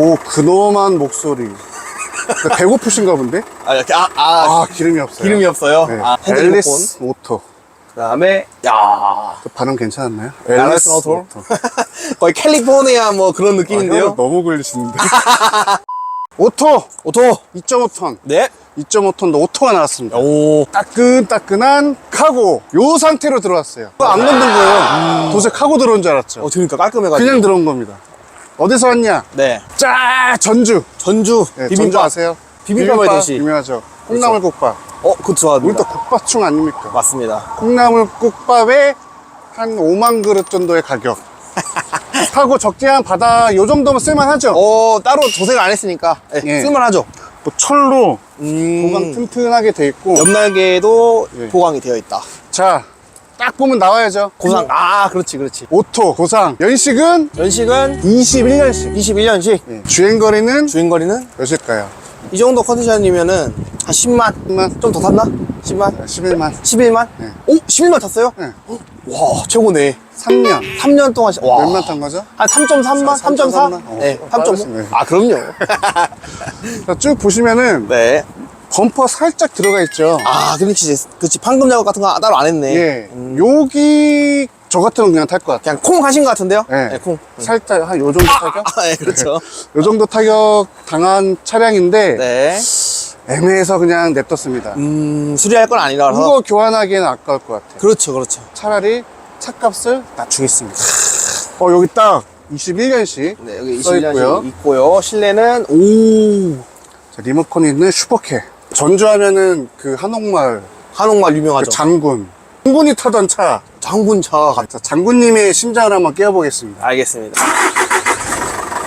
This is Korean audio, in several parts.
오, 근엄한 목소리. 배고프신가 본데? 아, 이렇게, 아, 아, 아, 기름이 없어요. 기름이 없어요. 네. 아. 앨리스 오토. 그 다음에, 야그 발음 괜찮았나요? 앨리스 오토. 거의 캘리포니아 뭐 그런 느낌인데요. 아, 너무 걸리시는데. 오토! 오토. 2.5톤. 네. 2.5톤도 오토가 나왔습니다. 오. 따끈따끈한 카고. 요 상태로 들어왔어요. 안 건든 거예요. 도대체 카고 들어온 줄 알았죠. 어, 그러니까 깔끔해가지고. 그냥 들어온 겁니다. 어디서 왔냐? 네. 짜! 전주. 전주. 네, 비빔밥. 전주 아세요? 비빔밥의 도시. 유명하죠. 콩나물국밥. 어, 그거 우리 좋아합니다. 또 국밥충 아닙니까? 맞습니다. 콩나물국밥에 한 5만 그릇 정도의 가격. 하고 적재한 바다 요 정도면 쓸만하죠. 어, 따로 조색을 안 했으니까. 네, 예. 쓸만하죠. 뭐 철로 음. 보강 튼튼하게 돼 있고. 옆날개도 예. 보강이 되어 있다. 자, 딱 보면 나와야죠. 고상. 아, 그렇지, 그렇지. 오토, 고상. 연식은 연식은 21년씩. 21년식. 예. 주행거리는 주행거리는 몇일까요? 이 정도 컨디션이면은 한 10만. 10만, 좀 더 탔나? 10만? 11만. 11만? 네. 오, 11만 탔어요? 네. 와, 최고네. 3년. 3년 동안. 시- 와. 몇만 탄 거죠? 한 3.3만? 3.3 3.4? 만? 어, 네, 어, 3.5. 빠르시네. 아, 그럼요. 자, 쭉 보시면은 네. 범퍼 살짝 들어가 있죠. 아, 그렇지. 그렇지. 판금 작업 같은 거 따로 안 했네. 예. 여기 저 같으면 그냥 탈 것 같아요. 그냥 콩 하신 것 같은데요? 예. 네, 콩. 살짝 한 요 정도 타격? 아, 네, 그렇죠. 요 정도 타격 당한 차량인데 네. 애매해서 그냥 냅뒀습니다. 음, 수리할 건 아니라서. 이거 교환하기에는 아까울 것 같아요. 그렇죠, 그렇죠. 차라리 차값을 낮추겠습니다. 어 여기 딱 21년식 네, 여기 써 21년이 있고요. 있고요. 실내는, 오, 자, 리모컨이 있는 슈퍼캐. 전주하면은 그 한옥마을 한옥마을 그 유명하죠. 장군. 장군이 타던 차. 장군 차. 자, 장군님의 심장을 한번 깨워보겠습니다. 알겠습니다.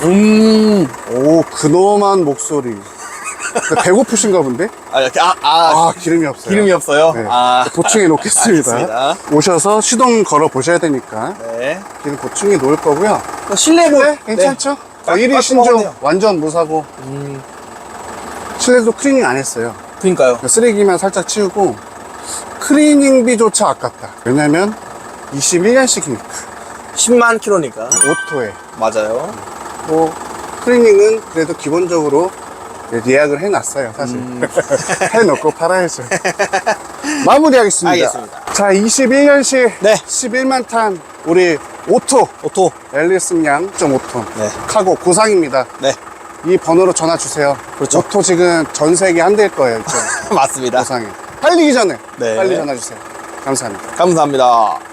음. 오 근엄한 목소리. 배고프신가 본데? 아, 이렇게, 아, 아, 아 기름이 없어요. 기름이 없어요? 네. 아. 보충해 놓겠습니다. 알겠습니다. 오셔서 시동 걸어 보셔야 되니까 네. 기름 보충해 놓을 거고요. 또 실내도. 네, 괜찮죠? 깔- 1위 신조 깔끔하네요. 완전 무사고 음. 실내도 클리닝 안 했어요. 그니까요. 쓰레기만 살짝 치우고 클리닝비조차 아깝다. 왜냐면 21년씩이니까 10만 킬로니까. 오토에 맞아요. 뭐 클리닝은 그래도 기본적으로 예약을 해놨어요 사실 음. 해놓고 팔아야죠 마무리하겠습니다 알겠습니다. 자 21년식 네. 11만 탄 우리 오토 오토. 앨리슨 양 1.5톤 네. 카고 고상입니다 네. 이 번호로 전화 주세요 그렇죠. 오토 지금 전 세계 한 대일 거예요 맞습니다. 고상에 팔리기 전에 네. 빨리 전화 주세요 감사합니다 감사합니다.